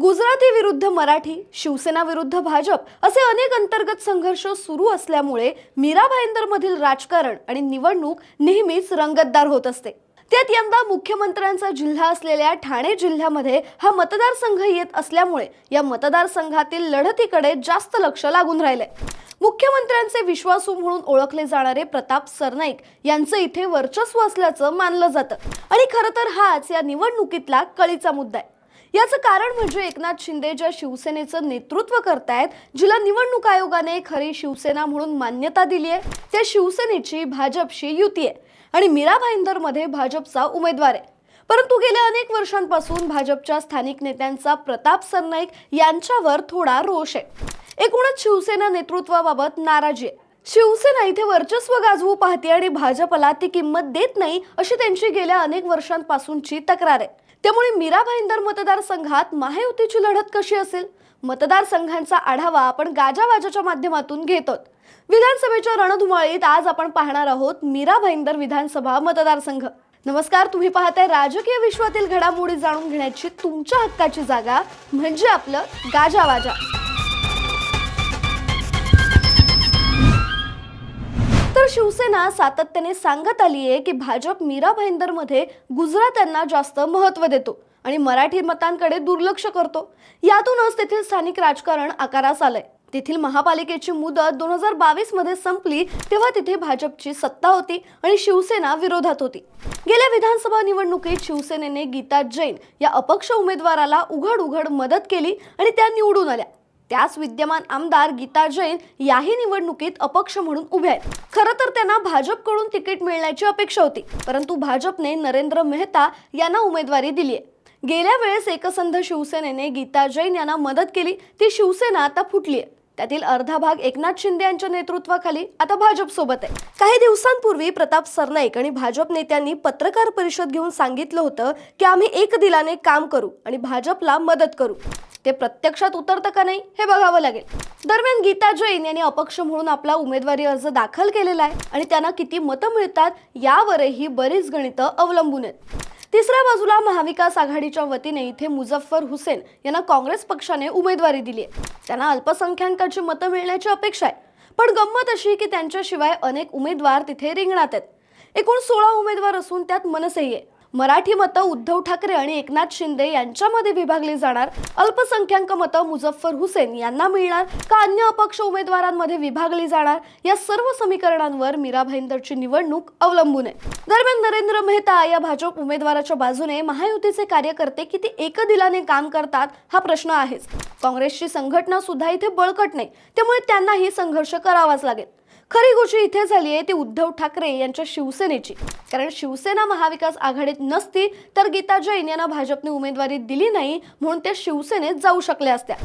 गुजराती विरुद्ध मराठी शिवसेना विरुद्ध भाजप असे अनेक अंतर्गत संघर्ष सुरू असल्यामुळे मीरा भाईंदरमधील राजकारण आणि निवडणूक नेहमीच रंगतदार होत असते. त्यात यंदा मुख्यमंत्र्यांचा जिल्हा असलेल्या ठाणे जिल्ह्यामध्ये हा मतदारसंघ येत असल्यामुळे या मतदारसंघातील लढतीकडे जास्त लक्ष लागून राहिले मुख्यमंत्र्यांचे विश्वासू म्हणून ओळखले जाणारे प्रताप सरनाईक यांचं इथे वर्चस्व असल्याचं मानलं जातं. आणि खरं तर हाच या निवडणुकीतला कळीचा मुद्दा आहे. याचं कारण म्हणजे एकनाथ शिंदे ज्या शिवसेनेचं नेतृत्व करतायत जिला निवडणूक आयोगाने खरी शिवसेना म्हणून मान्यता दिली आहे त्या शिवसेनेची भाजपशी युती आहे. आणि मीरा भाईंदरमध्ये भाजपचा उमेदवार आहे. परंतु गेल्या अनेक वर्षांपासून भाजपच्या स्थानिक नेत्यांचा प्रताप सरनाईक यांच्यावर थोडा रोष आहे. एकूणच शिवसेना नेतृत्वाबाबत नाराजी आहे. शिवसेना इथे वर्चस्व गाजवू पाहते आणि भाजपला ती किंमत देत नाही अशी त्यांची गेल्या अनेक वर्षांपासूनची तक्रार आहे. त्यामुळे मीरा भाईंदर मतदारसंघात महायुतीची लढत कशी असेल? मतदारसंघांचा आढावा आपण गाजावाजाच्या माध्यमातून घेतोत. विधानसभेच्या रणधुमाळीत आज आपण पाहणार आहोत मीरा भाईंदर विधानसभा मतदारसंघ. नमस्कार तुम्ही पाहताय राजकीय विश्वातील घडामोडी जाणून घेण्याची तुमच्या हक्काची जागा म्हणजे आपलं गाजावाजा. शिवसेना सातत्याने सांगत आली आहे की भाजप मीरा भाईंदरमध्ये गुजरात्यांना जास्त महत्त्व देतो आणि मराठी मतांकडे दुर्लक्ष करतो. यातूनच तेथील स्थानिक राजकारण आकारास आलंय. तेथील महापालिकेची मुदत दोन हजार बावीसमध्ये संपली तेव्हा तिथे भाजपची सत्ता होती आणि शिवसेना विरोधात होती. गेल्या विधानसभा निवडणुकीत शिवसेनेने गीता जैन या अपक्ष उमेदवाराला उघड उघड मदत केली आणि त्या निवडून आल्या. त्याच विद्यमान आमदार गीता जैन याही निवडणुकीत अपक्ष म्हणून उभे आहेत. खरं तर त्यांना भाजपकडून तिकीट मिळण्याची अपेक्षा होती परंतु भाजपने नरेंद्र मेहता यांना उमेदवारी दिली आहे. गेल्या वेळेस एकसंध शिवसेनेने गीता जैन यांना मदत केली ती शिवसेना आता फुटली आहे. त्यातील अर्धा भाग एकनाथ शिंदे यांच्या नेतृत्वाखाली आता भाजपसोबत आहे. काही दिवसांपूर्वी प्रताप सरनाईक आणि भाजप नेत्यांनी पत्रकार परिषद घेऊन सांगितलं होतं की आम्ही एक दिलाने काम करू आणि भाजपला मदत करू. ते प्रत्यक्षात उतरतं का नाही हे बघावं लागेल. दरम्यान गीता जैन यांनी अपक्ष म्हणून आपला उमेदवारी अर्ज दाखल केलेला आहे आणि त्यांना किती मतं मिळतात यावरही बरीच गणितं अवलंबून आहेत. तिसऱ्या बाजूला महाविकास आघाडीच्या वतीने इथे मुझफ्फर हुसेन यांना काँग्रेस पक्षाने उमेदवारी दिली आहे. त्यांना अल्पसंख्याकांची मतं मिळण्याची अपेक्षा आहे. पण गंमत अशी की त्यांच्याशिवाय अनेक उमेदवार तिथे रिंगणात आहेत. एकूण सोळा उमेदवार असून त्यात मनसेही आहे. मराठी मतं उद्धव ठाकरे आणि एकनाथ शिंदे यांच्यामध्ये विभागली जाणार. अल्पसंख्याक मतं मुझफ्फर हुसेन यांना मिळणार. का अन्य अपक्ष उमेदवारांमध्ये विभागली जाणार? या सर्व समीकरणांवर मीरा भाईंदरची निवडणूक अवलंबून आहे. दरम्यान नरेंद्र मेहता या भाजप उमेदवाराच्या बाजूने महायुतीचे कार्यकर्ते किती एकदिलाने काम करतात हा प्रश्न आहेच. काँग्रेसची संघटना सुद्धा इथे बळकट नाही. त्यामुळे त्यांनाही संघर्ष करावाच लागेल. खरी गोष्ट इथे झाली आहे ती उद्धव ठाकरे यांच्या शिवसेनेची. कारण शिवसेना महाविकास आघाडीत नसती तर गीता जैन यांना भाजपने उमेदवारी दिली नाही म्हणून त्या शिवसेनेत जाऊ शकल्या असत्या.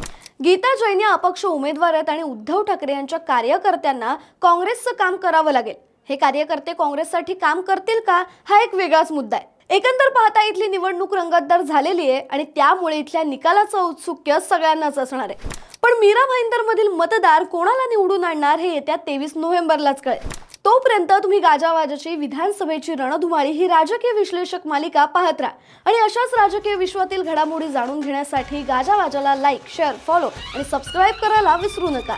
गीता जैन या अपक्ष उमेदवार आहेत आणि उद्धव ठाकरे यांच्या कार्यकर्त्यांना काँग्रेसचं काम करावं लागेल. हे कार्यकर्ते काँग्रेससाठी काम करतील का हा एक वेगळाच मुद्दा आहे. एकंदर पाहता इथली निवडणूक रंगतदार झालेली आहे आणि त्यामुळे इथल्या निकालाचं औत्सुक्य सगळ्यांनाच असणार आहे. पण मीरा भाईंदरमधील मतदार कोणाला निवडून आणणार हे येत्या तेवीस नोव्हेंबरलाच कळेल. तोपर्यंत तुम्ही गाजावाजाची विधानसभेची रणधुमाळी ही राजकीय विश्लेषक मालिका पाहत राहा. आणि अशाच राजकीय विश्वातील घडामोडी जाणून घेण्यासाठी गाजावाजाला लाईक शेअर फॉलो आणि सबस्क्राईब करायला विसरू नका.